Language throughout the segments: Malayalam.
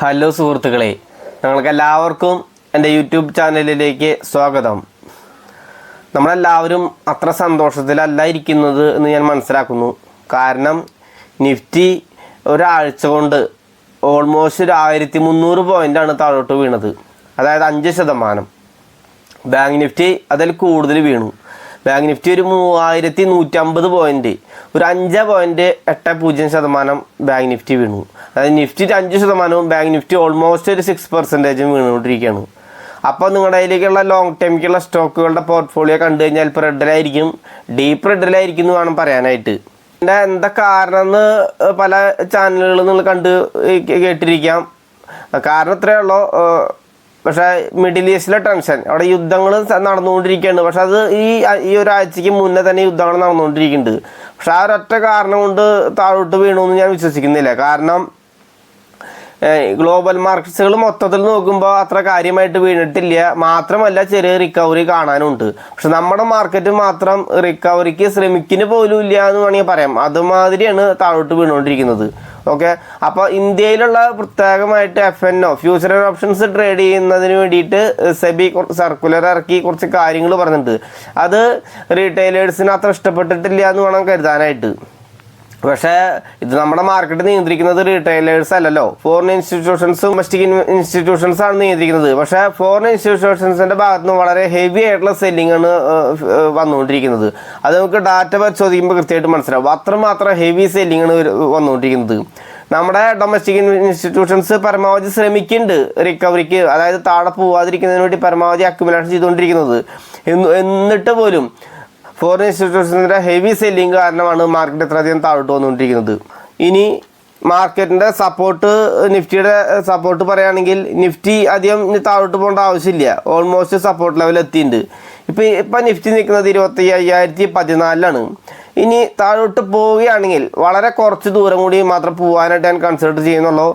ഹലോ സുഹൃത്തുക്കളെ നിങ്ങൾക്ക് എല്ലാവർക്കും എന്റെ യൂട്യൂബ് ചാനലിലേക്ക് സ്വാഗതം. നമ്മളെല്ലാവരും അത്ര സന്തോഷത്തിലല്ല ഇരിക്കുന്നത് എന്ന് ഞാൻ മനസ്സിലാക്കുന്നു. കാരണം നിഫ്റ്റി ഒരാഴ്ച കൊണ്ട് ഓൾമോസ്റ്റ് ഒരു ആയിരത്തി മുന്നൂറ് പോയിന്റാണ് താഴോട്ട് വീണത്. അതായത് അഞ്ച് ശതമാനം. ബാങ്ക് നിഫ്റ്റി അതിൽ കൂടുതൽ വീണു. ബാങ്ക് നിഫ്റ്റി ഒരു മൂവായിരത്തി നൂറ്റമ്പത് പോയിന്റ് ഒരു അഞ്ച് പോയിന്റ് എട്ട് പൂജ്യം ശതമാനം ബാങ്ക് നിഫ്റ്റി വീണു. അതായത് നിഫ്റ്റി അഞ്ച് ശതമാനവും ബാങ്ക് നിഫ്റ്റി ഓൾമോസ്റ്റ് ഒരു സിക്സ് പെർസെന്റേജും വീണുകൊണ്ടിരിക്കുകയാണ്. അപ്പോൾ നിങ്ങളുടെ അതിലേക്കുള്ള ലോങ് ടൈമിലേക്കുള്ള സ്റ്റോക്കുകളുടെ പോർട്ട്ഫോളിയോ കണ്ടു കഴിഞ്ഞാൽ ഇപ്പോൾ റെഡിലായിരിക്കും ഡീപ്പ് റെഡിലായിരിക്കും എന്ന് വേണം പറയാനായിട്ട്. എന്റെ എന്താ കാരണം എന്ന് പല ചാനലുകളിൽ നിങ്ങൾ കണ്ട് കേട്ടിരിക്കാം. കാരണം ഇത്രയേ ഉള്ളൂ പക്ഷേ മിഡിൽ ഈസ്റ്റിലെ ടെൻഷൻ. അവിടെ യുദ്ധങ്ങൾ നടന്നുകൊണ്ടിരിക്കുകയാണ് പക്ഷെ അത് ഈ ഈ ഒരാഴ്ചക്ക് മുന്നേ തന്നെ യുദ്ധങ്ങൾ നടന്നുകൊണ്ടിരിക്കുന്നുണ്ട്. പക്ഷെ ആ ഒരൊറ്റ കാരണം കൊണ്ട് താഴോട്ട് വീണു എന്ന് ഞാൻ വിശ്വസിക്കുന്നില്ല. കാരണം ഗ്ലോബൽ മാർക്കറ്റ്സുകൾ മൊത്തത്തിൽ നോക്കുമ്പോൾ അത്ര കാര്യമായിട്ട് വീണിട്ടില്ല. മാത്രമല്ല ചെറിയ റിക്കവറി കാണാനുണ്ട്. പക്ഷെ നമ്മുടെ മാർക്കറ്റ് മാത്രം റിക്കവറിക്ക് ശ്രമിക്കുന്ന പോലും ഇല്ല എന്ന് വേണമെങ്കിൽ പറയാം. അതുമാതിരിയാണ് താഴോട്ട് വീണുകൊണ്ടിരിക്കുന്നത്. ഓക്കെ അപ്പോൾ ഇന്ത്യയിലുള്ള പ്രത്യേകമായിട്ട് F N O future options trade ചെയ്യുന്നതിന് വേണ്ടിയിട്ട് സെബി സർക്കുലർ ഇറക്കി കുറച്ച് കാര്യങ്ങൾ പറഞ്ഞിട്ടുണ്ട്. അത് റീറ്റെയിലേഴ്സിന് അത്ര ഇഷ്ടപ്പെട്ടിട്ടില്ല എന്ന് വേണം കരുതാനായിട്ട്. പക്ഷേ ഇത് നമ്മുടെ മാർക്കറ്റ് നിയന്ത്രിക്കുന്നത് റീറ്റെയിലേഴ്സ് അല്ലല്ലോ. ഫോറിൻ ഇൻസ്റ്റിറ്റ്യൂഷൻസ് ഡൊമസ്റ്റിക് ഇൻസ്റ്റിറ്റ്യൂഷൻസ് ആണ് നിയന്ത്രിക്കുന്നത്. പക്ഷേ ഫോറിൻ ഇൻസ്റ്റിറ്റ്യൂഷൻസിന്റെ ഭാഗത്ത് നിന്ന് വളരെ ഹെവി ആയിട്ടുള്ള സെല്ലിംഗ് ആണ് വന്നുകൊണ്ടിരിക്കുന്നത്. അത് നമുക്ക് ഡാറ്റ പരിശോധിക്കുമ്പോൾ കൃത്യമായിട്ട് മനസ്സിലാവും. അത്രമാത്രം ഹെവി സെല്ലിംഗ് ആണ് വന്നുകൊണ്ടിരിക്കുന്നത്. നമ്മുടെ ഡൊമസ്റ്റിക് ഇൻസ്റ്റിറ്റ്യൂഷൻസ് പരമാവധി ശ്രമിക്കുന്നുണ്ട് റിക്കവറിക്ക് അതായത് താഴെ പോവാതിരിക്കുന്നതിന് വേണ്ടി പരമാവധി അക്യുമുലേഷൻ ചെയ്തുകൊണ്ടിരിക്കുന്നത്. എന്നിട്ട് പോലും ഫോറിൻ ഇൻസ്റ്റിറ്റ്യൂഷൻസിന്റെ ഹെവി സെല്ലിംഗ് കാരണമാണ് മാർക്കറ്റ് ഇത്രയധികം താഴോട്ട് വന്നുകൊണ്ടിരിക്കുന്നത്. ഇനി മാർക്കറ്റിന്റെ സപ്പോർട്ട് നിഫ്റ്റിയുടെ സപ്പോർട്ട് പറയുകയാണെങ്കിൽ നിഫ്റ്റി അധികം താഴോട്ട് പോകേണ്ട ആവശ്യമില്ല. ഓൾമോസ്റ്റ് സപ്പോർട്ട് ലെവൽ എത്തിയിട്ടുണ്ട്. ഇപ്പോൾ ഇപ്പം നിഫ്റ്റി നിൽക്കുന്നത് ഇരുപത്തി അയ്യായിരത്തി പതിനാലിലാണ് ഇനി താഴോട്ട് പോവുകയാണെങ്കിൽ വളരെ കുറച്ച് ദൂരം കൂടി മാത്രം പോകാനായിട്ട് ഞാൻ കൺസിഡർ ചെയ്യുന്നുള്ളൂ.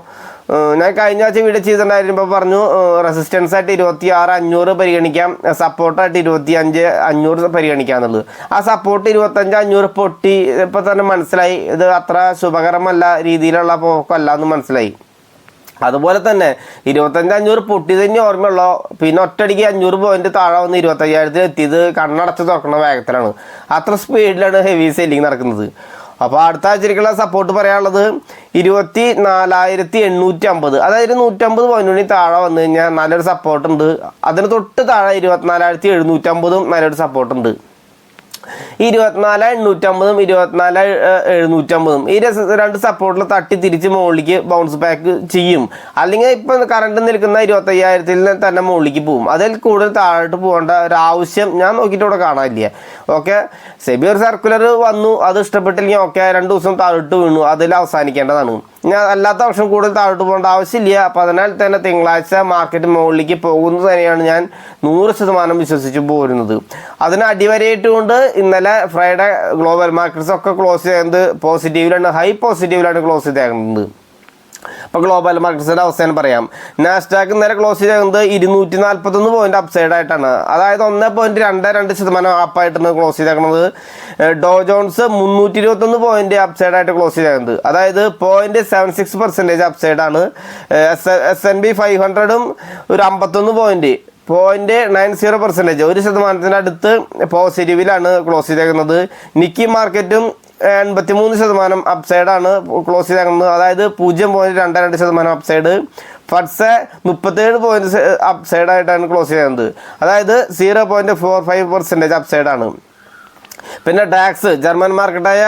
ഞാൻ കഴിഞ്ഞ ആഴ്ച വീഡിയോ ചെയ്തിട്ടുണ്ടായിരുന്നപ്പോൾ പറഞ്ഞു റെസിസ്റ്റൻസ് ആയിട്ട് ഇരുപത്തി ആറ് അഞ്ഞൂറ് പരിഗണിക്കാം സപ്പോർട്ടായിട്ട് ഇരുപത്തി അഞ്ച് അഞ്ഞൂറ് പരിഗണിക്കാം എന്നുള്ളത്. ആ സപ്പോർട്ട് ഇരുപത്തഞ്ച് അഞ്ഞൂറ് പൊട്ടി ഇപ്പോൾ തന്നെ മനസ്സിലായി. ഇത് അത്ര ശുഭകരമല്ല രീതിയിലുള്ള പോക്കല്ല എന്ന് മനസ്സിലായി. അതുപോലെ തന്നെ ഇരുപത്തഞ്ച് അഞ്ഞൂറ് പൊട്ടി തന്നെ ഓർമ്മയുള്ളൂ? പിന്നെ ഒറ്റയടിക്ക് അഞ്ഞൂറ് പോയിന്റ് താഴെ വന്ന് ഇരുപത്തയ്യായിരത്തിൽ എത്തിയത് കണ്ണടച്ച് തുറക്കുന്ന വേഗത്തിലാണ്. അത്ര സ്പീഡിലാണ് ഹെവി സെല്ലിങ് നടക്കുന്നത്. അപ്പോൾ അടുത്ത ആഴ്ചയ്ക്കുള്ള സപ്പോർട്ട് പറയാനുള്ളത് ഇരുപത്തി നാലായിരത്തി എണ്ണൂറ്റി അമ്പത് അതായത് നൂറ്റമ്പത് പോയിന്റിന് താഴെ വന്നു കഴിഞ്ഞാൽ നല്ലൊരു സപ്പോർട്ട് ഉണ്ട്. അതിന് തൊട്ട് താഴെ ഇരുപത്തിനാലായിരത്തി എഴുന്നൂറ്റമ്പതും നല്ലൊരു സപ്പോർട്ട് ഉണ്ട്. ഇരുപത്തിനാല് എണ്ണൂറ്റമ്പതും ഇരുപത്തിനാല് എഴുന്നൂറ്റമ്പതും. ഈ രണ്ട് സപ്പോർട്ടിൽ തട്ടി തിരിച്ച് മുകളിലേക്ക് ബൗൺസ് ബാക്ക് ചെയ്യും. അല്ലെങ്കിൽ ഇപ്പം കറണ്ട് നിൽക്കുന്ന ഇരുപത്തയ്യായിരത്തിൽ തന്നെ മുകളിലേക്ക് പോകും അതിൽ കൂടുതൽ താഴോട്ട് പോകേണ്ട ഒരു ആവശ്യം ഞാൻ നോക്കിയിട്ട് ഇവിടെ കാണാനില്ല. ഓക്കെ സെബിയർ സർക്കുലർ വന്നു. അത് ഇഷ്ടപ്പെട്ടില്ലെങ്കിൽ ഓക്കെ രണ്ട് ദിവസം താഴോട്ട് വീണു. അതിൽ അവസാനിക്കേണ്ടതാണ്. ഞാൻ അല്ലാത്ത വർഷം കൂടുതൽ താഴോട്ട് പോകേണ്ട ആവശ്യമില്ല. അതിനാൽ തന്നെ തിങ്കളാഴ്ച മാർക്കറ്റ് മുകളിലേക്ക് പോകുന്നത് തന്നെയാണ് ഞാൻ നൂറ് ശതമാനം വിശ്വസിച്ച് പോരുന്നത്. അതിന് അടിവരയിട്ടുകൊണ്ട് ഇന്നലെ ഫ്രൈഡേ ഗ്ലോബൽ മാർക്കറ്റ്സ് ഒക്കെ ക്ലോസ് ചെയ്യുന്നത് പോസിറ്റീവിലാണ് ഹൈ പോസിറ്റീവിലാണ് ക്ലോസ് ചെയ്തേക്കുന്നത്. അപ്പോൾ ഗ്ലോബൽ മാർക്കറ്റ്സിന്റെ തന്നെ പറയാം. നാസ്ഡാക്ക് നേരെ ക്ലോസ് ചെയ്തത് ഇരുന്നൂറ്റി നാൽപ്പത്തൊന്ന് പോയിന്റ് അപ്സൈഡ് ആയിട്ടാണ്. അതായത് ഒന്ന് പോയിന്റ് രണ്ട് രണ്ട് ശതമാനം അപ്പായിട്ടാണ് ക്ലോസ് ചെയ്തേക്കുന്നത് ഡോ ജോൺസ് മുന്നൂറ്റി ഇരുപത്തൊന്ന് പോയിന്റ് അപ്സൈഡ് ആയിട്ട് ക്ലോസ് ചെയ്തേക്കുന്നത് അതായത് point seven six percentage അപ്സൈഡാണ് S S N B five ഹൺഡ്രഡും ഒരു അമ്പത്തൊന്ന് point point nine zero percentage ഒരു ശതമാനത്തിന്റെ അടുത്ത് പോസിറ്റീവിലാണ് ക്ലോസ് ചെയ്തേക്കുന്നത് നിക്കി മാർക്കറ്റും എൺപത്തി മൂന്ന് ശതമാനം അപ്സൈഡാണ് ക്ലോസ് ചെയ്തേക്കുന്നത്. അതായത് പൂജ്യം പോയിന്റ് രണ്ട് രണ്ട് ശതമാനം അപ്സൈഡ് ഫഡ്സ് മുപ്പത്തേഴ് പോയിന്റ് അപ്സൈഡായിട്ടാണ് ക്ലോസ് ചെയ്യുന്നത് അതായത് zero point four five percentage അപ്സൈഡാണ് പിന്നെ ഡാക്സ് ജർമ്മൻ മാർക്കറ്റായ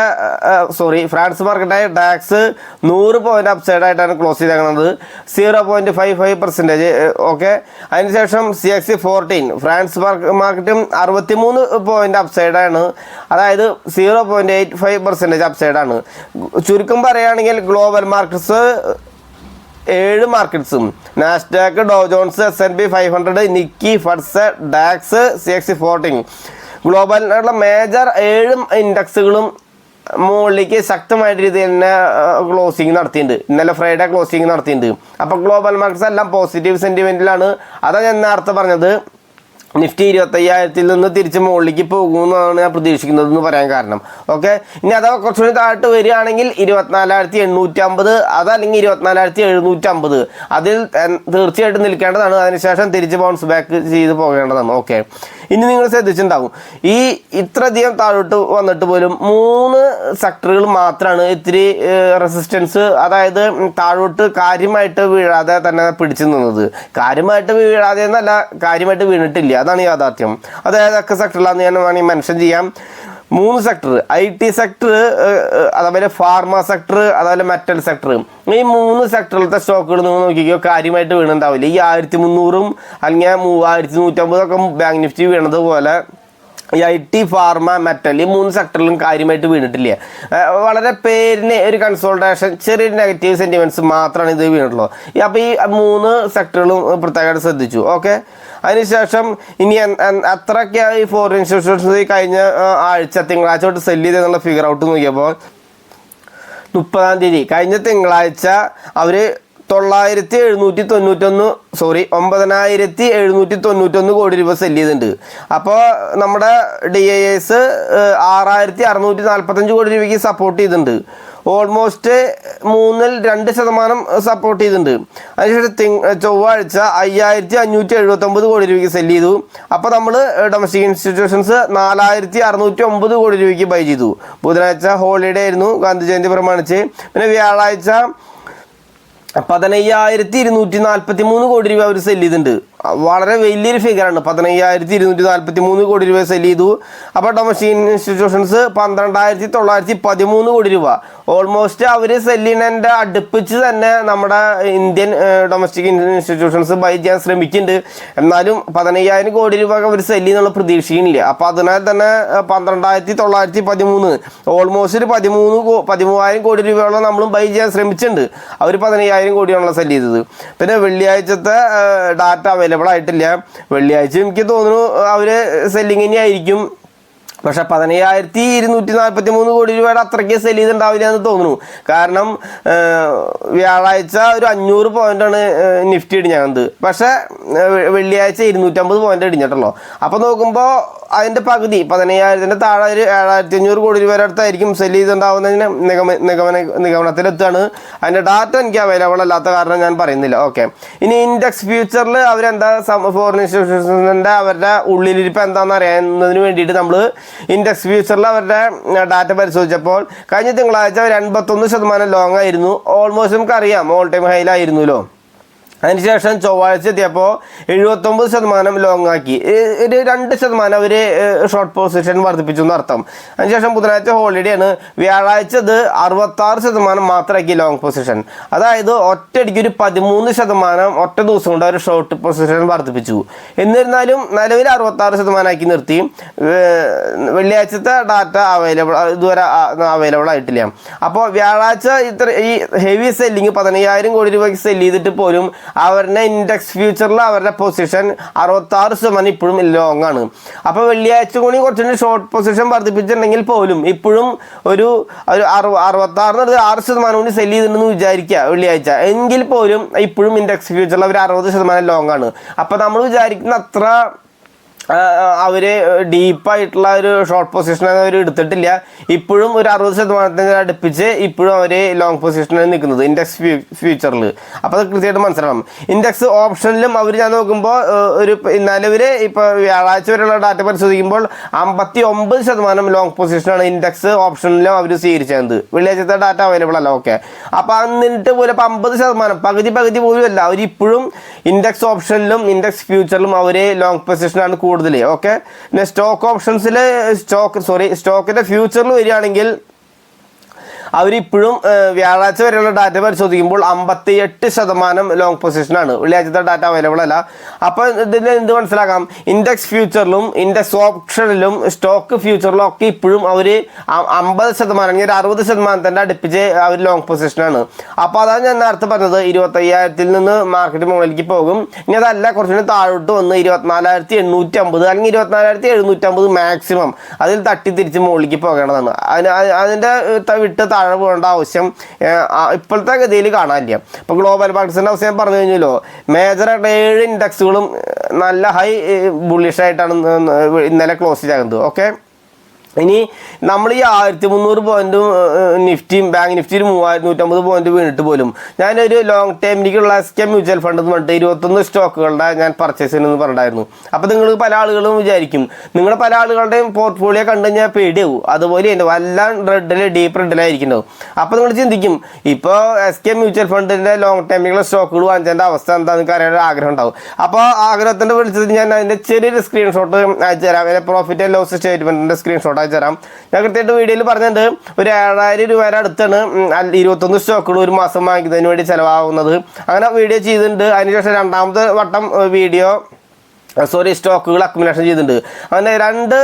സോറി ഫ്രാൻസ് മാർക്കറ്റായ ഡാക്സ് നൂറ് പോയിന്റ് അപ്സൈഡ് ആയിട്ടാണ് ക്ലോസ് ചെയ്തേക്കുന്നത് zero point five five percentage okay അതിനുശേഷം സി എക്സ് ഫോർട്ടീൻ ഫ്രാൻസ് മാർക്കറ്റും അറുപത്തി മൂന്ന് പോയിന്റ് അപ്സൈഡാണ് അതായത് zero point eight five percentage അപ്സൈഡാണ് ചുരുക്കം പറയുകയാണെങ്കിൽ ഗ്ലോബൽ മാർക്കറ്റ്സ് ഏഴ് മാർക്കറ്റ്സും Nasdaq Dow Jones S N B five hundred Nikkei FTSE DAX C X fourteen ഗ്ലോബലിനുള്ള major ഏഴ് ഇൻഡെക്സുകളും മുകളിലേക്ക് ശക്തമായിട്ട് രീതിയിൽ തന്നെ ക്ലോസിങ് നടത്തിയിട്ടുണ്ട്. ഇന്നലെ ഫ്രൈഡേ ക്ലോസിങ് നടത്തിയിട്ടുണ്ട്. അപ്പോൾ ഗ്ലോബൽ മാർക്കറ്റ്സ് എല്ലാം പോസിറ്റീവ് സെന്റിമെന്റിലാണ് അതാണ് ഞാൻ നേരത്തെ പറഞ്ഞത്. നിഫ്റ്റി ഇരുപത്തയ്യായിരത്തിൽ നിന്ന് തിരിച്ച് മുകളിലേക്ക് പോകുമെന്നാണ് ഞാൻ പ്രതീക്ഷിക്കുന്നത് എന്ന് പറയാൻ കാരണം. ഓക്കെ ഇനി അഥവാ കുറച്ചുകൂടി താഴ്ത്ത് വരികയാണെങ്കിൽ ഇരുപത്തിനാലായിരത്തി എണ്ണൂറ്റി അമ്പത് അതല്ലെങ്കിൽ ഇരുപത്തിനാലായിരത്തി എഴുന്നൂറ്റി അമ്പത് അതിൽ തീർച്ചയായിട്ടും നിൽക്കേണ്ടതാണ്. അതിനുശേഷം തിരിച്ച് ബൗൺസ് ബാക്ക് ചെയ്ത് പോകേണ്ടതാണ്. ഓക്കെ ഇനി നിങ്ങൾ ശ്രദ്ധിച്ചിട്ടുണ്ടാകും ഈ ഇത്രയധികം താഴോട്ട് വന്നിട്ട് പോലും മൂന്ന് സെക്ടറുകൾ മാത്രമാണ് ഇത്തിരി റെസിസ്റ്റൻസ് അതായത് താഴോട്ട് കാര്യമായിട്ട് വീഴാതെ തന്നെ പിടിച്ചു നിന്നത്. കാര്യമായിട്ട് വീഴാതെ എന്നല്ല കാര്യമായിട്ട് വീണിട്ടില്ല. അതാണ് യാഥാർത്ഥ്യം. അതായത് ഒക്കെ സെക്ടറിലാന്ന് ഞാൻ വേണമെങ്കിൽ മെൻഷൻ ചെയ്യാം. മൂന്ന് സെക്ടർ ഐ ടി സെക്ടർ അതേപോലെ ഫാർമ സെക്ടർ അതേപോലെ മെറ്റൽ സെക്ടർ ഈ മൂന്ന് സെക്ടറിലത്തെ സ്റ്റോക്കുകൾ നിങ്ങൾ നോക്കിക്കോ കാര്യമായിട്ട് വീണുണ്ടാവില്ല. ഈ ആയിരത്തി മുന്നൂറും അല്ലെങ്കിൽ മൂവായിരത്തി നൂറ്റമ്പതൊക്കെ ബാങ്ക് നിഫ്റ്റി വീണത് പോലെ ഈ ഐ ടി ഫാർമ മെറ്റൽ ഈ മൂന്ന് സെക്ടറിലും കാര്യമായിട്ട് വീണിട്ടില്ല. വളരെ പേരിന് ഒരു കൺസോൾട്ടേഷൻ ചെറിയ നെഗറ്റീവ് സെന്റിമെന്റ്സ് മാത്രമാണ് ഇത് വീണിട്ടുള്ളത്. അപ്പോൾ ഈ മൂന്ന് സെക്ടറുകളും പ്രത്യേകമായിട്ട് ശ്രദ്ധിച്ചു. ഓക്കെ? അതിനുശേഷം ഇനി അത്രയ്ക്ക് ഈ ഫോറിൻ ഇൻസ്റ്റിറ്റ്യൂഷൻസ് കഴിഞ്ഞ ആഴ്ച തിങ്കളാഴ്ച തൊട്ട് സെല്ല് ചെയ്തെന്നുള്ള ഫിഗർ ഔട്ട് നോക്കിയപ്പോൾ മുപ്പതാം തീയതി. കഴിഞ്ഞ തിങ്കളാഴ്ച അവർ തൊള്ളായിരത്തി എഴുന്നൂറ്റി തൊണ്ണൂറ്റൊന്ന് സോറി ഒമ്പതിനായിരത്തി എഴുന്നൂറ്റി തൊണ്ണൂറ്റൊന്ന് കോടി രൂപ സെല്ല് ചെയ്തിട്ടുണ്ട്. അപ്പോൾ നമ്മുടെ ഡി ഐ എസ് ആറായിരത്തി അറുന്നൂറ്റി നാൽപ്പത്തഞ്ച് കോടി രൂപയ്ക്ക് സപ്പോർട്ട് ചെയ്തിട്ടുണ്ട്. ഓൾമോസ്റ്റ് മൂന്നിൽ രണ്ട് ശതമാനം സപ്പോർട്ട് ചെയ്തിട്ടുണ്ട്. അതിനുശേഷം തിങ് ചൊവ്വാഴ്ച അയ്യായിരത്തി അഞ്ഞൂറ്റി എഴുപത്തൊമ്പത് കോടി രൂപയ്ക്ക് സെല്ല് ചെയ്തു. അപ്പോൾ നമ്മൾ ഡൊമസ്റ്റിക് ഇൻസ്റ്റിറ്റ്യൂഷൻസ് നാലായിരത്തി അറുന്നൂറ്റി ഒമ്പത് കോടി രൂപയ്ക്ക് ബൈ ചെയ്തു. ബുധനാഴ്ച ഹോളിഡേ ആയിരുന്നു ഗാന്ധി ജയന്തി പ്രമാണിച്ച്. പിന്നെ വ്യാഴാഴ്ച പതിനയ്യായിരത്തി ഇരുന്നൂറ്റി നാൽപ്പത്തി മൂന്ന് കോടി രൂപ അവർ സെല്ല് ചെയ്തിട്ടുണ്ട്. വളരെ വലിയൊരു ഫിഗറാണ് പതിനയ്യായിരത്തി ഇരുന്നൂറ്റി നാൽപ്പത്തി മൂന്ന് കോടി രൂപ സെൽ ചെയ്തു. അപ്പോൾ ഡൊമസ്റ്റിക് ഇൻസ്റ്റിറ്റ്യൂഷൻസ് പന്ത്രണ്ടായിരത്തി തൊള്ളായിരത്തി പതിമൂന്ന് കോടി രൂപ. ഓൾമോസ്റ്റ് അവർ സെല്ലിനെ അടുപ്പിച്ച് തന്നെ നമ്മുടെ ഇന്ത്യൻ ഡൊമസ്റ്റിക് ഇൻസ്റ്റിറ്റ്യൂഷൻസ് ബൈ ചെയ്യാൻ ശ്രമിക്കുന്നുണ്ട്. എന്നാലും പതിനയ്യായിരം കോടി രൂപ അവർ സെല്ല് എന്നുള്ള പ്രതീക്ഷിക്കുന്നില്ല. അപ്പോൾ അതിനാൽ തന്നെ പന്ത്രണ്ടായിരത്തി തൊള്ളായിരത്തി പതിമൂന്ന് ഓൾമോസ്റ്റ് ഒരു പതിമൂന്ന് പതിമൂവായിരം കോടി രൂപയോളം നമ്മളും ബൈ ചെയ്യാൻ ശ്രമിച്ചിട്ടുണ്ട്. അവർ പതിനയ്യായിരം കോടിയാണല്ലോ സെല്ല് ചെയ്തത്. പിന്നെ വെള്ളിയാഴ്ചത്തെ ഡാറ്റ അവൈലബിൾ ആയിട്ടില്ല. വെള്ളിയാഴ്ച എനിക്ക് തോന്നുന്നു അവർ സെല്ലിങ് ഇനി ആയിരിക്കും. പക്ഷെ പതിനയ്യായിരത്തി ഇരുന്നൂറ്റി നാൽപ്പത്തി മൂന്ന് കോടി രൂപയുടെ അത്രയ്ക്ക് സെൽ ചെയ്തിട്ടുണ്ടാവില്ല എന്ന് തോന്നുന്നു. കാരണം വ്യാഴാഴ്ച ഒരു അഞ്ഞൂറ് പോയിന്റാണ് നിഫ്റ്റി ഇടിഞ്ഞത് പക്ഷെ വെള്ളിയാഴ്ച ഇരുന്നൂറ്റമ്പത് പോയിന്റ് ഇടിഞ്ഞിട്ടുള്ളൂ. അപ്പോൾ നോക്കുമ്പോൾ അതിന്റെ പകുതി പതിനയ്യായിരത്തിന്റെ താഴെ ഒരു ഏഴായിരത്തി അഞ്ഞൂറ് കോടി രൂപയുടെ അടുത്തായിരിക്കും സെൽ ചെയ്തിട്ടുണ്ടാവുന്നതിന് നിഗമ നിഗമന നിഗമനത്തിലെത്താണ് അതിന്റെ ഡാറ്റ എനിക്ക് അവൈലബിൾ അല്ലാത്ത കാരണം ഞാൻ പറയുന്നില്ല. ഓക്കെ ഇനി ഇൻഡെക്സ് ഫ്യൂച്ചറിൽ അവരെന്താ ഫോറിൻ ഇൻസ്റ്റിറ്റ്യൂഷൻസിന്റെ അവരുടെ ഉള്ളിലിരിപ്പ് എന്താണെന്ന് അറിയാവുന്നതിന് വേണ്ടിയിട്ട് നമ്മൾ ഇൻഡെക്സ് ഫ്യൂച്ചറിൽ അവരുടെ ഡാറ്റ പരിശോധിച്ചപ്പോൾ കഴിഞ്ഞ തിങ്കളാഴ്ച ഒരു എൺപത്തൊന്ന് ശതമാനം ലോങ് ആയിരുന്നു. ഓൾമോസ്റ്റ് നമുക്കറിയാം ഓൾ ടൈം ഹൈയിലായിരുന്നല്ലോ അതിനുശേഷം ചൊവ്വാഴ്ച എത്തിയപ്പോൾ എഴുപത്തൊമ്പത് ശതമാനം ലോങ് ആക്കി. ഒരു രണ്ട് ശതമാനം അവർ ഷോർട്ട് പൊസിഷൻ വർദ്ധിപ്പിച്ചു എന്നർത്ഥം. അതിനുശേഷം ബുധനാഴ്ച ഹോളിഡേ ആണ്. വ്യാഴാഴ്ച ഇത് അറുപത്താറ് ശതമാനം മാത്രമാക്കി ലോങ് പൊസിഷൻ അതായത് ഒറ്റയടിക്ക് ഒരു പതിമൂന്ന് ശതമാനം ഒറ്റ ദിവസം കൊണ്ട് അവർ ഷോർട്ട് പൊസിഷൻ വർദ്ധിപ്പിച്ചു. എന്നിരുന്നാലും നിലവിൽ അറുപത്താറ് ശതമാനമാക്കി നിർത്തി. വെള്ളിയാഴ്ചത്തെ ഡാറ്റ അവൈലബിൾ ഇതുവരെ അവൈലബിൾ ആയിട്ടില്ല. അപ്പോൾ വ്യാഴാഴ്ച ഇത്ര ഈ ഹെവി സെല്ലിങ് പതിനയ്യായിരം കോടി രൂപയ്ക്ക് സെല്ല് ചെയ്തിട്ട് പോലും അവരുടെ ഇൻഡെക്സ് ഫ്യൂച്ചറിൽ അവരുടെ പൊസിഷൻ അറുപത്താറ് ശതമാനം ഇപ്പോഴും ലോങ് ആണ്. അപ്പോൾ വെള്ളിയാഴ്ച കൂടി കുറച്ചുകൂടി ഷോർട്ട് പൊസിഷൻ വർദ്ധിപ്പിച്ചിട്ടുണ്ടെങ്കിൽ പോലും ഇപ്പോഴും ഒരു ഒരു അറു അറുപത്താറിന് ആറ് ശതമാനം കൂടി സെല്ല് ചെയ്തിട്ടുണ്ടെന്ന് വിചാരിക്കുക വെള്ളിയാഴ്ച. എങ്കിൽ പോലും ഇപ്പോഴും ഇൻഡെക്സ് ഫ്യൂച്ചറിൽ അവർ അറുപത് ശതമാനം ലോങ് ആണ്. അപ്പോൾ നമ്മൾ വിചാരിക്കുന്ന അത്ര അവർ ഡീപ്പായിട്ടുള്ള ഒരു ഷോർട്ട് പൊസിഷൻ അവർ എടുത്തിട്ടില്ല. ഇപ്പോഴും ഒരു അറുപത് ശതമാനത്തിന് അടുപ്പിച്ച് ഇപ്പോഴും അവർ ലോങ് പൊസിഷനിൽ നിൽക്കുന്നത് ഇൻഡെക്സ് ഫ്യൂച്ചറിൽ അപ്പോൾ അത് കൃത്യമായിട്ട് മനസ്സിലാവും ഇൻഡെക്സ് ഓപ്ഷനിലും അവർ ഞാൻ നോക്കുമ്പോൾ ഒരു നിലവിൽ ഇപ്പോൾ വ്യാഴാഴ്ച വരെയുള്ള ഡാറ്റ പരിശോധിക്കുമ്പോൾ അമ്പത്തി ഒമ്പത് ശതമാനം ലോങ് പൊസിഷനാണ് ഇൻഡെക്സ് ഓപ്ഷനിലും അവർ സ്വീകരിച്ചത് വെള്ളിയാഴ്ചത്തെ ഡാറ്റ അവൈലബിൾ അല്ല ഓക്കെ അപ്പോൾ എന്നിട്ട് പോലും ഇപ്പോൾ അമ്പത് ശതമാനം പകുതി പകുതി പോലും അല്ല. അവരിപ്പോഴും ഇൻഡെക്സ് ഓപ്ഷനിലും ഇൻഡെക്സ് ഫ്യൂച്ചറിലും അവർ ലോങ് പൊസിഷനാണ് കൂടുതൽ ഓക്കെ പിന്നെ സ്റ്റോക്ക് ഓപ്ഷൻസിൽ സ്റ്റോക്ക് സോറി സ്റ്റോക്കിന്റെ ഫ്യൂച്ചറിൽ വരികയാണെങ്കിൽ അവരിപ്പോഴും വ്യാഴാഴ്ച വരെയുള്ള ഡാറ്റ പരിശോധിക്കുമ്പോൾ അമ്പത്തി എട്ട് ശതമാനം ലോങ് പൊസിഷനാണ് വെള്ളിയാഴ്ചത്തെ ഡാറ്റ അവൈലബിൾ അല്ല. അപ്പോൾ ഇതിൽ എന്ത് മനസ്സിലാക്കാം? ഇൻഡെക്സ് ഫ്യൂച്ചറിലും ഇൻഡെക്സ് ഓപ്ഷനിലും സ്റ്റോക്ക് ഫ്യൂച്ചറിലും ഒക്കെ ഇപ്പോഴും അവർ അമ്പത് ശതമാനം അല്ലെങ്കിൽ അറുപത് ശതമാനത്തിന്റെ അടുപ്പിച്ച് അവർ ലോങ് പൊസിഷനാണ് അപ്പോൾ അതാണ് ഞാൻ നേരത്തെ പറഞ്ഞത് ഇരുപത്തയ്യായിരത്തിൽ നിന്ന് മാർക്കറ്റ് മുകളിലേക്ക് പോകും. ഇനി അതല്ല കുറച്ചുകൂടി താഴോട്ട് വന്ന് ഇരുപത്തിനാലായിരത്തി എണ്ണൂറ്റി അമ്പത് അല്ലെങ്കിൽ ഇരുപത്തിനാലായിരത്തി എഴുന്നൂറ്റി അമ്പത് മാക്സിമം അതിൽ തട്ടി തിരിച്ച് മുകളിലേക്ക് പോകേണ്ടതാണ്. അതിന് അതിന്റെ വിട്ട് താഴെ താഴെ പോകേണ്ട ആവശ്യം ഇപ്പോഴത്തെ ഗതിയിൽ കാണാനില്ല ഇപ്പോൾ ഗ്ലോബൽ മാർക്കറ്റ്സിന്റെ അവസ്ഥ ഞാൻ പറഞ്ഞു കഴിഞ്ഞല്ലോ. മേജറായിട്ട് ഏഴ് ഇൻഡെക്സുകളും നല്ല ഹൈ ബുള്ളിഷായിട്ടാണ് ഇന്നലെ ക്ലോസ് ചെയ്തത്. ഓക്കെ ഇനി നമ്മൾ ഈ ആയിരത്തി മുന്നൂറ് പോയിന്റും നിഫ്റ്റിയും ബാങ്ക് നിഫ്റ്റിയിൽ മൂവായിരത്തി നൂറ്റമ്പത് പോയിന്റ് വീണിട്ട് പോലും ഞാനൊരു ലോങ് ടൈമിലേക്കുള്ള എസ് കെ മ്യൂച്വൽ ഫണ്ട് എന്ന് പറഞ്ഞിട്ട് ഇരുപത്തൊന്ന് സ്റ്റോക്കുകളുടെ ഞാൻ പർച്ചേസ് ചെയ്യുന്നത് പറഞ്ഞിട്ടുണ്ടായിരുന്നു. അപ്പോൾ നിങ്ങൾ പല ആളുകളും വിചാരിക്കും. നിങ്ങളുടെ പല ആളുകളുടെയും പോർട്ട്ഫോളിയോ കണ്ടു കഴിഞ്ഞാൽ പേടിയാവും. അതുപോലെ തന്നെ വല്ല റെഡിൽ ഡീപ്പ് റെഡിലായിരിക്കുന്നുണ്ടാവും അപ്പോൾ നിങ്ങൾ ചിന്തിക്കും ഇപ്പോൾ എസ് കെ മ്യൂച്വൽ ഫണ്ടിന്റെ ലോങ് ടൈമിലുള്ള സ്റ്റോക്കുകൾ വാങ്ങിച്ചതിന്റെ അവസ്ഥ എന്താണെന്ന് അറിയാൻ ആഗ്രഹം ഉണ്ടാവും. അപ്പോൾ ആഗ്രഹത്തിന്റെ വിളിച്ചത് ഞാൻ അതിന്റെ ചെറിയൊരു സ്ക്രീൻഷോട്ട് അയച്ചു തരാം. അതിന്റെ പ്രോഫിറ്റ് ആൻഡ് ലോസ് സ്റ്റേറ്റ്മെന്റിന്റെ സ്ക്രീൻഷോട്ട് അയച്ചു തരാം. ഞാൻ കൃത്യമായിട്ട് വീഡിയോയിൽ പറഞ്ഞത് ഒരു ഏഴായിരം രൂപയുടെ അടുത്താണ് ഇരുപത്തൊന്ന് സ്റ്റോക്കുകൾ ഒരു മാസം വാങ്ങിക്കുന്നതിന് വേണ്ടി ചിലവാകുന്നത്. അങ്ങനെ വീഡിയോ ചെയ്തിട്ടുണ്ട്. അതിനുശേഷം രണ്ടാമത്തെ വട്ടം വീഡിയോ സോറി സ്റ്റോക്കുകൾ അക്യുമുലേഷൻ ചെയ്തിട്ടുണ്ട്. അങ്ങനെ രണ്ട്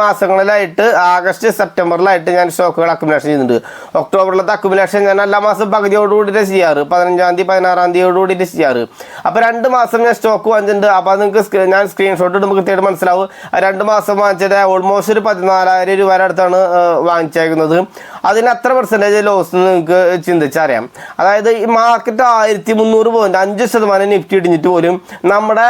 മാസങ്ങളിലായിട്ട് ആഗസ്റ്റ് സെപ്റ്റംബറിലായിട്ട് ഞാൻ സ്റ്റോക്കുകൾ അക്യുമുലേഷൻ ചെയ്തിട്ടുണ്ട്. ഒക്ടോബറിലത്തെ അക്യുമുലേഷൻ ഞാൻ എല്ലാ മാസം പകുതിയോടുകൂടിയിട്ട് ചെയ്യാറ്. പതിനഞ്ചാം തീയതി പതിനാറാം തീയതിയോടുകൂടിയിട്ട് ചെയ്യാറ്. അപ്പോൾ രണ്ട് മാസം ഞാൻ സ്റ്റോക്ക് വാങ്ങിച്ചിട്ടുണ്ട്. അപ്പോൾ നിങ്ങൾക്ക് ഞാൻ സ്ക്രീൻഷോട്ട് ഇടുമ്പോൾ കൃത്യമായിട്ട് മനസ്സിലാവും. രണ്ട് മാസം വാങ്ങിച്ചത് ഓൾമോസ്റ്റ് ഒരു പതിനാലായിരം രൂപയുടെ അടുത്താണ് വാങ്ങിച്ചേക്കുന്നത്. അതിന് അത്ര പെർസെന്റേജ് ലോസ് നിങ്ങൾക്ക് ചിന്തിച്ചറിയാം. അതായത് ഈ മാർക്കറ്റ് ആയിരത്തി മുന്നൂറ് പോയിന്റ് അഞ്ച് ശതമാനം നിഫ്റ്റി ഇടിഞ്ഞിട്ട് പോലും നമ്മുടെ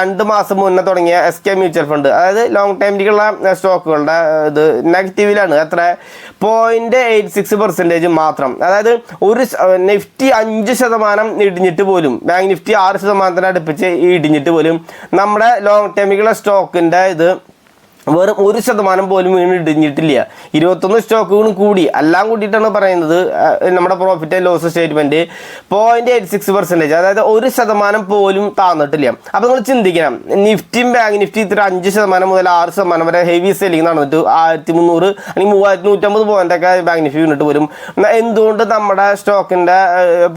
രണ്ട് മാസം മുന്നേ തുടങ്ങിയ എസ് കെ മ്യൂച്വൽ ഫണ്ട് അതായത് ലോങ് ടൈമിലേക്കുള്ള സ്റ്റോക്കുകളുടെ ഇത് നെഗറ്റീവിലാണ് എത്ര? പോയിന്റ് എയ്റ്റ് സിക്സ് പെർസെന്റേജ് മാത്രം. അതായത് ഒരു നിഫ്റ്റി അഞ്ച് ശതമാനം ഇടിഞ്ഞിട്ട് പോലും ബാങ്ക് നിഫ്റ്റി ആറ് ശതമാനത്തിന് അടുപ്പിച്ച് ഇടിഞ്ഞിട്ട് പോലും നമ്മുടെ ലോങ് ടൈമിലേക്കുള്ള സ്റ്റോക്കിന്റെ ഇത് വെറും ഒരു ശതമാനം പോലും വീണ് ഇടിഞ്ഞിട്ടില്ല ഇരുപത്തൊന്ന് സ്റ്റോക്കുകളും കൂടി. എല്ലാം കൂട്ടിയിട്ടാണ് പറയുന്നത് നമ്മുടെ profit and loss statement point eight six percentage അതായത് ഒരു ശതമാനം പോലും താന്നിട്ടില്ല. അപ്പോൾ നിങ്ങൾ ചിന്തിക്കണം നിഫ്റ്റിയും ബാങ്ക് നിഫ്റ്റി ഇത്ര അഞ്ച് ശതമാനം മുതൽ ആറ് ശതമാനം വരെ ഹെവി സെല്ലിംഗ് നടന്നിട്ട് ആയിരത്തി മുന്നൂറ് അല്ലെങ്കിൽ മൂവായിരത്തി നൂറ്റമ്പത് പോയിന്റ് ഒക്കെ ബാങ്ക് നിഫ്റ്റി വീണിട്ട് വരും എന്തുകൊണ്ട് നമ്മുടെ സ്റ്റോക്കിന്റെ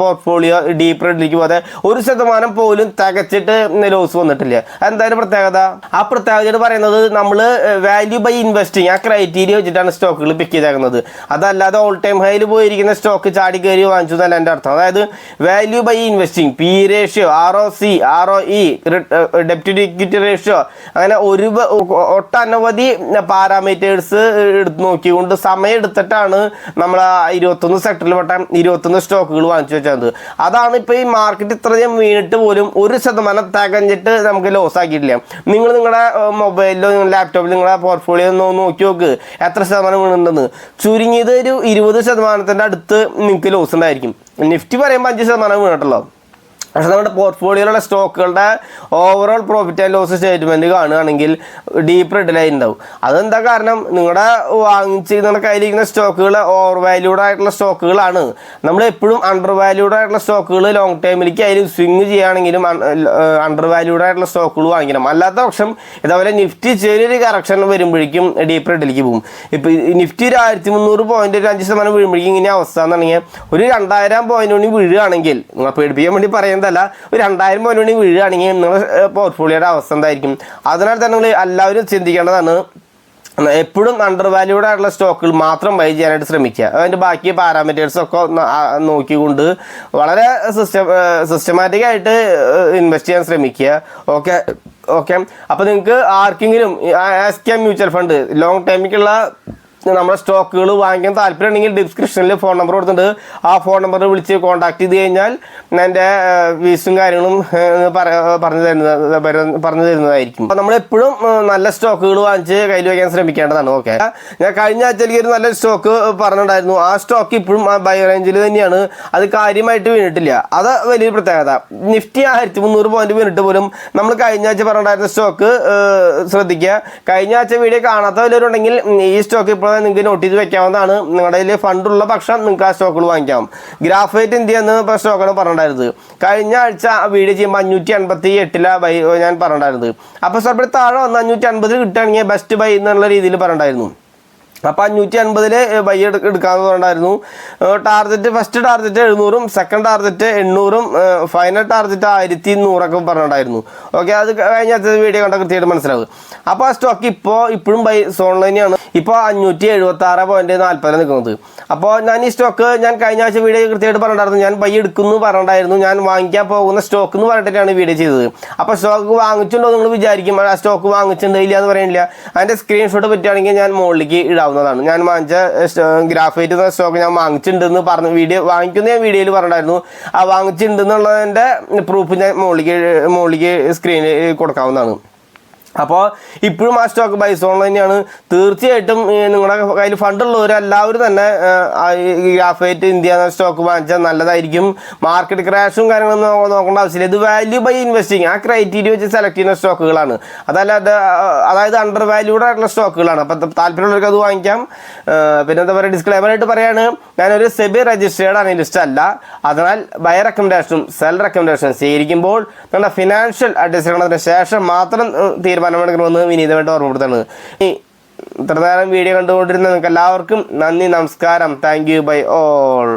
പോർട്ട്ഫോളിയോ ഡീപ്പ് റെഡിലേക്ക് പോകാതെ ഒരു ശതമാനം പോലും തികച്ചിട്ട് ലോസ് വന്നിട്ടില്ല? എന്തായാലും പ്രത്യേകത? ആ പ്രത്യേകത പറയുന്നത് നമ്മൾ വാല്യൂ ബൈ ഇൻവെസ്റ്റിംഗ് ആ ക്രൈറ്റീരിയ വെച്ചിട്ടാണ് സ്റ്റോക്കുകൾ പിക്ക് ചെയ്തേക്കുന്നത്. അതല്ലാതെ ഓൾ ടൈം ഹൈയിൽ പോയിരിക്കുന്ന സ്റ്റോക്ക് ചാടി കയറി വാങ്ങിച്ചു എന്നല്ല എന്റെ അർത്ഥം. അതായത് value buy investing P ratio R O C R O E ഡെപ്റ്റ് equity ratio അങ്ങനെ ഒരു ഒട്ടനവധി പാരാമീറ്റേഴ്സ് എടുത്ത് നോക്കിക്കൊണ്ട് സമയം എടുത്തിട്ടാണ് നമ്മൾ ആ ഇരുപത്തൊന്ന് സെക്ടറിൽ പെട്ട ഇരുപത്തൊന്ന് സ്റ്റോക്കുകൾ വാങ്ങിച്ചു വെച്ചത് അതാണ് ഇപ്പോൾ ഈ മാർക്കറ്റ് ഇത്രയും വീണിട്ട് പോലും ഒരു ശതമാനം തകഞ്ഞിട്ട് നമുക്ക് ലോസ് ആക്കിയിട്ടില്ല. നിങ്ങൾ നിങ്ങളുടെ മൊബൈലിലോ ലാപ്ടോപ്പിൽ നിങ്ങളുടെ പോർട്ട്ഫോളിയോ ഒന്ന് നോക്കി നോക്ക്. എത്ര ശതമാനം വീണുണ്ടെന്ന്. ചുരുങ്ങിയത് ഒരു ഇരുപത് ശതമാനത്തിന്റെ അടുത്ത് നിങ്ങൾക്ക് ലോസ് ഉണ്ടായിരിക്കും. നിഫ്റ്റി പറയുമ്പോൾ അഞ്ച് ശതമാനം വീണിട്ടുള്ളൂ പക്ഷെ നമ്മുടെ പോർട്ട്ഫോളിയോയിലുള്ള സ്റ്റോക്കുകളുടെ overall profit and loss statement കാണുകയാണെങ്കിൽ ഡീപ്പ് ലൈൻ ഉണ്ടാവും. അതെന്താ കാരണം? നിങ്ങളുടെ വാങ്ങിച്ച് നിങ്ങളുടെ കയ്യിലിരിക്കുന്ന സ്റ്റോക്കുകൾ ഓവർ വാല്യൂഡ് ആയിട്ടുള്ള സ്റ്റോക്കുകളാണ് നമ്മൾ എപ്പോഴും അണ്ടർ വാല്യൂഡ് ആയിട്ടുള്ള സ്റ്റോക്കുകൾ ലോങ് ടൈമിലേക്ക് അതിൽ സ്വിങ് ചെയ്യുകയാണെങ്കിലും അണ്ടർ വാല്യൂഡ് ആയിട്ടുള്ള സ്റ്റോക്കുകൾ വാങ്ങിക്കണം. അല്ലാത്ത പക്ഷം ഇതേപോലെ നിഫ്റ്റി ചെറിയൊരു കറക്ഷൻ വരുമ്പോഴേക്കും ഡീപ്പ് റെഡിലേക്ക് പോകും. ഇപ്പോൾ നിഫ്റ്റി ഒരു ആയിരത്തി മുന്നൂറ് പോയിന്റ് ഒരു അഞ്ച് ശതമാനം വീഴുമ്പോഴേക്കും ഇങ്ങനെ അവസ്ഥ എന്നുണ്ടെങ്കിൽ ഒരു രണ്ടായിരം പോയിന്റ് വീഴുകയാണെങ്കിൽ നിങ്ങൾ പേടിപ്പിക്കാൻ വേണ്ടി പറയുന്നതല്ല ഒരു രണ്ടായിരം പോയിന്റ് കൊണ്ട് വീഴുകയാണെങ്കിൽ നിങ്ങളുടെ പോർട്ട്ഫോളിയോയുടെ അവസ്ഥ എന്തായിരിക്കും? അതിനാൽ തന്നെ നിങ്ങൾ എല്ലാവരും ചിന്തിക്കേണ്ടതാണ് എപ്പോഴും അണ്ടർ വാല്യൂഡ് ആയിട്ടുള്ള സ്റ്റോക്കുകൾ മാത്രം ബൈ ചെയ്യാനായിട്ട് ശ്രമിക്കുക. അതിന്റെ ബാക്കി പാരാമീറ്റേഴ്സ് ഒക്കെ നോക്കിക്കൊണ്ട് വളരെ സിസ്റ്റം സിസ്റ്റമാറ്റിക് ആയിട്ട് ഇൻവെസ്റ്റ് ചെയ്യാൻ ശ്രമിക്കുക. ഓക്കെ ഓക്കെ അപ്പോൾ നിങ്ങൾക്ക് ആർക്കെങ്കിലും S K mutual fund long ടൈമിലേക്കുള്ള നമ്മുടെ സ്റ്റോക്കുകൾ വാങ്ങിക്കാൻ താല്പര്യം ഉണ്ടെങ്കിൽ ഡിസ്ക്രിപ്ഷനിൽ ഫോൺ നമ്പർ കൊടുത്തിട്ടുണ്ട്. ആ ഫോൺ നമ്പർ വിളിച്ച് കോൺടാക്ട് ചെയ്ത് കഴിഞ്ഞാൽ എന്റെ വീസും കാര്യങ്ങളും പറഞ്ഞു തരുന്നത് പറഞ്ഞു തരുന്നതായിരിക്കും. അപ്പോൾ നമ്മളെപ്പോഴും നല്ല സ്റ്റോക്കുകൾ വാങ്ങിച്ച് കയ്യിൽ വയ്ക്കാൻ ശ്രമിക്കേണ്ടതാണ്. ഓക്കെ. ഞാൻ കഴിഞ്ഞ ആഴ്ചയിലേക്ക് ഒരു നല്ല സ്റ്റോക്ക് പറഞ്ഞിട്ടുണ്ടായിരുന്നു. ആ സ്റ്റോക്ക് ഇപ്പോഴും ആ ബൈ റേഞ്ചിൽ തന്നെയാണ്. അത് കാര്യമായിട്ട് വീണിട്ടില്ല. അത് വലിയൊരു പ്രത്യേകത. നിഫ്റ്റി ആയിരത്തി മുന്നൂറ് പോയിന്റ് വീണിട്ട് പോലും നമ്മൾ കഴിഞ്ഞ ആഴ്ച പറഞ്ഞിട്ടുണ്ടായിരുന്ന സ്റ്റോക്ക് ശ്രദ്ധിക്കുക. കഴിഞ്ഞ ആഴ്ച വീഡിയോ കാണാത്തവരുണ്ടെങ്കിൽ ഈ സ്റ്റോക്ക് ഇപ്പോൾ നിങ്ങൾക്ക് നോട്ടീസ് വെക്കാവുന്നതാണ്. നിങ്ങളുടെ കയ്യിൽ ഫണ്ടുള്ള പക്ഷം നിങ്ങൾക്ക് ആ സ്റ്റോക്കുകൾ വാങ്ങിക്കാം. ഗ്രാഫൈറ്റ് ഇന്ത്യ എന്ന് സ്റ്റോക്കാണ് പറഞ്ഞിട്ടുണ്ടായിരുന്നത്. കഴിഞ്ഞ ആഴ്ച വീഡിയോ ചെയ്യുമ്പോൾ അഞ്ഞൂറ്റി അൻപത്തി എട്ടിലാണ് ബൈ ഞാൻ പറഞ്ഞിട്ടുണ്ടായിരുന്നത്. അപ്പോൾ സാർ താഴെ വന്ന് അഞ്ഞൂറ്റി അൻപതിൽ കിട്ടുകയാണെങ്കിൽ ബെസ്റ്റ് ബൈ എന്നുള്ള രീതിയിൽ പറഞ്ഞിട്ടുണ്ടായിരുന്നു. അപ്പോൾ അഞ്ഞൂറ്റി അൻപതിൽ ബൈ എടുക്കാമെന്ന് പറഞ്ഞായിരുന്നു ടാർഗറ്റ് ഫസ്റ്റ് ടാർഗറ്റ് എഴുന്നൂറും സെക്കൻഡ് ടാർഗറ്റ് എണ്ണൂറും ഫൈനൽ ടാർഗറ്റ് ആയിരത്തി നൂറൊക്കെ പറഞ്ഞിട്ടുണ്ടായിരുന്നു. ഓക്കെ അത് കഴിഞ്ഞ വീഡിയോ കണ്ട കൃത്യമായിട്ട് മനസ്സിലാവും. അപ്പോൾ ആ സ്റ്റോക്ക് ഇപ്പോൾ ഇപ്പോഴും ബൈ സോൺ തന്നെയാണ് ഇപ്പോൾ അഞ്ഞൂറ്റി എഴുപത്തി ആറ് പോയിന്റ് നാൽപ്പതിൽ നിൽക്കുന്നത്. അപ്പോൾ ഞാൻ ഈ സ്റ്റോക്ക് ഞാൻ കഴിഞ്ഞ ആഴ്ച വീഡിയോ കൃത്യമായിട്ട് പറഞ്ഞിട്ടുണ്ടായിരുന്നു. ഞാൻ ബൈ എടുക്കുന്നു പറഞ്ഞിട്ടുണ്ടായിരുന്നു. ഞാൻ വാങ്ങിക്കാൻ പോകുന്ന സ്റ്റോക്ക് എന്ന് പറഞ്ഞിട്ടാണ് വീഡിയോ ചെയ്തത്. അപ്പോൾ സ്റ്റോക്ക് വാങ്ങിച്ചിട്ടുണ്ടോ നിങ്ങൾ വിചാരിക്കും. ആ സ്റ്റോക്ക് വാങ്ങിച്ചിട്ടുണ്ടോ ഇല്ല എന്ന് പറയുന്നില്ല അതിന്റെ സ്ക്രീൻഷോട്ട് പറ്റുകയാണെങ്കിൽ ഞാൻ മുകളിലേക്ക് ഇടാവുന്നതാണ് എടുക്കാവുന്നതാണ് ഞാൻ വാങ്ങിച്ച ഗ്രാഫൈറ്റ് എന്ന സ്റ്റോക്ക് ഞാൻ വാങ്ങിച്ചിട്ടുണ്ടെന്ന് പറഞ്ഞു വീഡിയോ വാങ്ങിക്കുന്ന ഞാൻ വീഡിയോയിൽ പറഞ്ഞിട്ടുണ്ടായിരുന്നു ആ വാങ്ങിച്ചിട്ടുണ്ടെന്നുള്ളതിന്റെ പ്രൂഫ് ഞാൻ മുകളിലേക്ക് മുകളിലേക്ക് സ്ക്രീനിൽ കൊടുക്കാവുന്നതാണ്. അപ്പോൾ ഇപ്പോഴും ആ സ്റ്റോക്ക് ബൈസോൺ തന്നെയാണ് തീർച്ചയായിട്ടും നിങ്ങളുടെ കയ്യിൽ ഫണ്ടുള്ളവർ എല്ലാവരും തന്നെ ഗ്രാഫൈറ്റ് ഇന്ത്യ എന്ന സ്റ്റോക്ക് വാങ്ങിച്ചാൽ നല്ലതായിരിക്കും. മാർക്കറ്റ് ക്രാഷും കാര്യങ്ങളൊന്നും നോക്കേണ്ട ആവശ്യമില്ല. ഇത് വാല്യൂ ബൈ ഇൻവെസ്റ്റിങ് ആ ക്രൈറ്റീരിയ വെച്ച് സെലക്ട് ചെയ്യുന്ന സ്റ്റോക്കുകളാണ് അതല്ലാതെ അതായത് അണ്ടർ വാല്യൂഡ് ആയിട്ടുള്ള സ്റ്റോക്കുകളാണ് അപ്പം താല്പര്യമുള്ളവർക്ക് അത് വാങ്ങിക്കാം. പിന്നെ എന്താ പറയുക ഡിസ്ക്ലൈമർ ആയിട്ട് പറയാണ്. ഞാനൊരു സെബി രജിസ്റ്റേർഡ് അനലിസ്റ്റ് അല്ല. അതിനാൽ ബൈ റെക്കമെൻഡേഷനും സെൽ റെക്കമെൻഡേഷനും സ്വീകരിക്കുമ്പോൾ നിങ്ങളുടെ ഫിനാൻഷ്യൽ അഡ്ജസ്റ്റ്മെന്റിന് ശേഷം മാത്രം ഏഹ്, വന്ന് വിനീതമായിട്ട് ഓർമ്മപ്പെടുത്തുന്നത് ഈ ഇത്ര വീഡിയോ കണ്ടുകൊണ്ടിരുന്ന നിങ്ങൾക്ക് എല്ലാവർക്കും നന്ദി നമസ്കാരം. Thank you by all